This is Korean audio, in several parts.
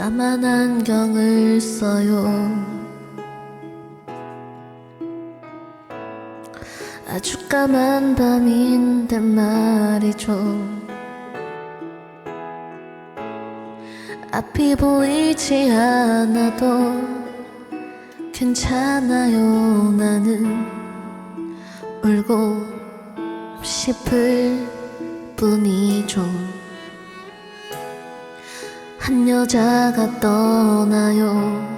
까만 안경을 써요. 아주 까만 밤인데 말이죠. 앞이 보이지 않아도 괜찮아요. 나는 울고 싶을 뿐이죠. 한 여자가 떠나요.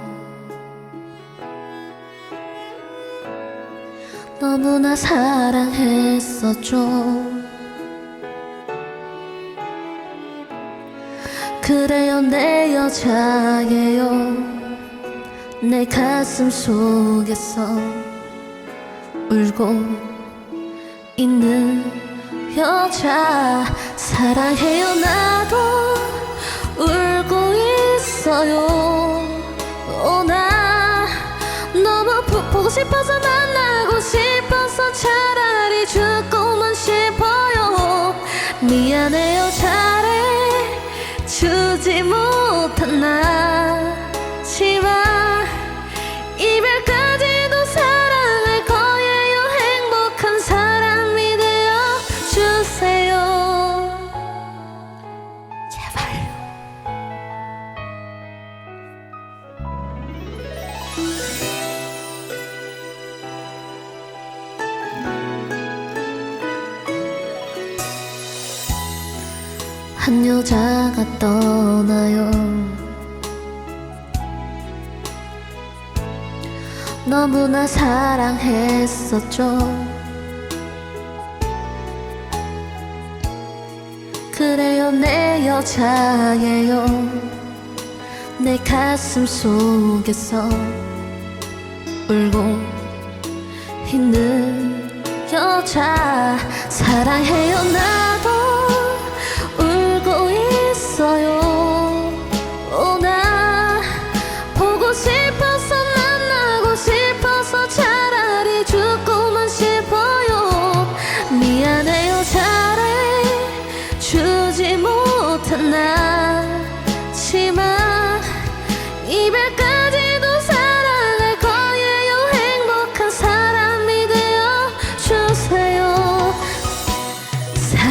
너무나 사랑했었죠. 그래요, 내 여자예요. 내 가슴 속에서 울고 있는 여자. 사랑해요, 나도 보- 보고 싶어서 만나고 싶어서 차라리 죽고만 싶어요. 미안해요 잘해. 주지 못한 나 한 여자가 떠나요. 너무나 사랑했었죠. 그래요, 내 여자예요. 내 가슴 속에서 울고 있는 여자. 사랑해요, 나도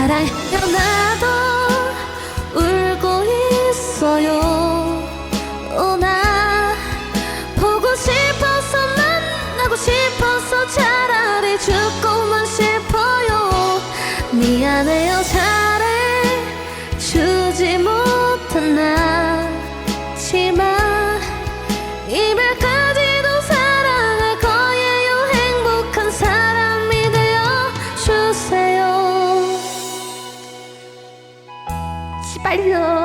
사랑해 나도 울고 있어요. 오나 보고 싶어서 만나고 싶어서 차라리 죽고만 싶어요. 미안해요 잘해 주지 못한 나지만 哎呀